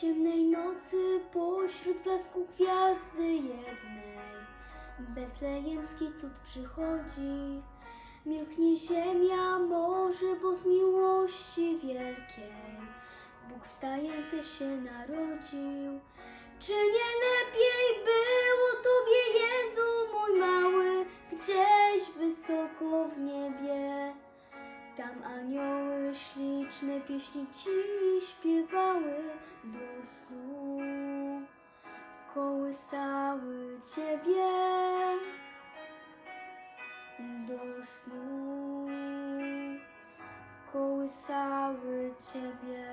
Ciemnej nocy pośród blasku gwiazdy jednej Betlejemski cud przychodzi Milknie ziemia, morze, bo z miłości wielkiej Bóg wstający się narodził. Czy nie lepiej było Tobie, pieśni Ci śpiewały do snu, kołysały Ciebie do snu, kołysały Ciebie.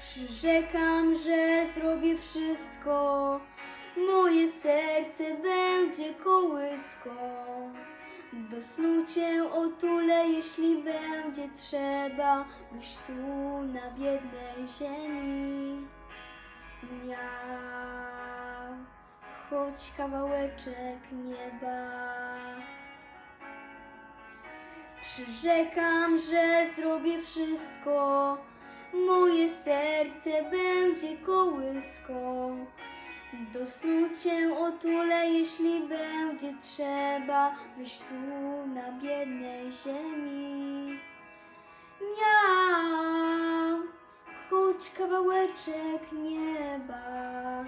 Przyrzekam, że zrobię wszystko, moje serce będzie kołyską. Do snu cię otulę, jeśli będzie trzeba, byś tu na biednej ziemi miał choć kawałeczek nieba. Przyrzekam, że zrobię wszystko, moje serce będzie kołyską. Do snu cię otulę, jeśli będzie trzeba, byś tu na biednej ziemi miał choć kawałeczek nieba.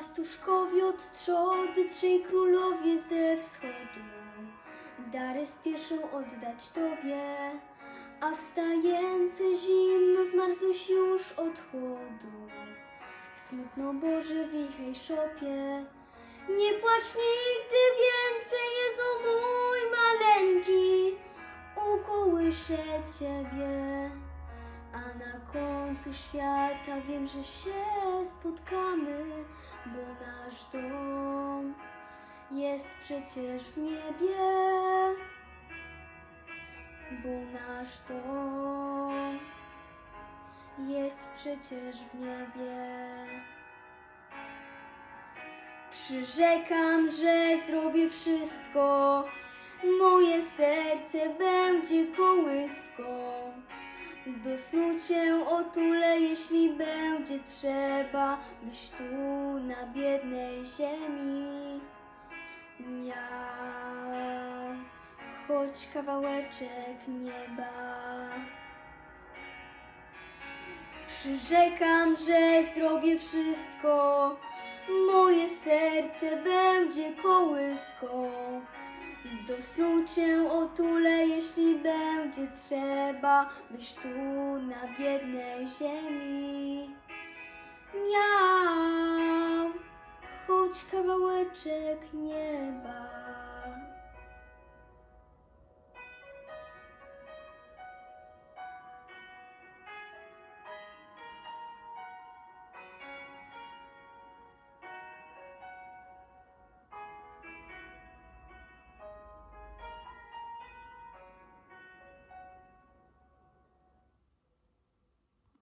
Pastuszkowie od trzody, trzej królowie ze wschodu, dary spieszą oddać Tobie, a wstające zimno zmarzłeś już od chłodu. Smutno Boże w lichej szopie, nie płacz nigdy więcej, Jezu mój maleńki, ukołyszę Ciebie. A na końcu świata wiem, że się spotkamy, bo nasz dom jest przecież w niebie. Bo nasz dom jest przecież w niebie. Przyrzekam, że zrobię wszystko, moje serce będzie kołyską. Do snu cię otulę, jeśli będzie trzeba, byś tu na biednej ziemi miał choć kawałeczek nieba. Przyrzekam, że zrobię wszystko, moje serce będzie kołyską. Do snu cię otulę, jeśli będzie trzeba, byś tu na biednej ziemi miał choć kawałeczek nieba.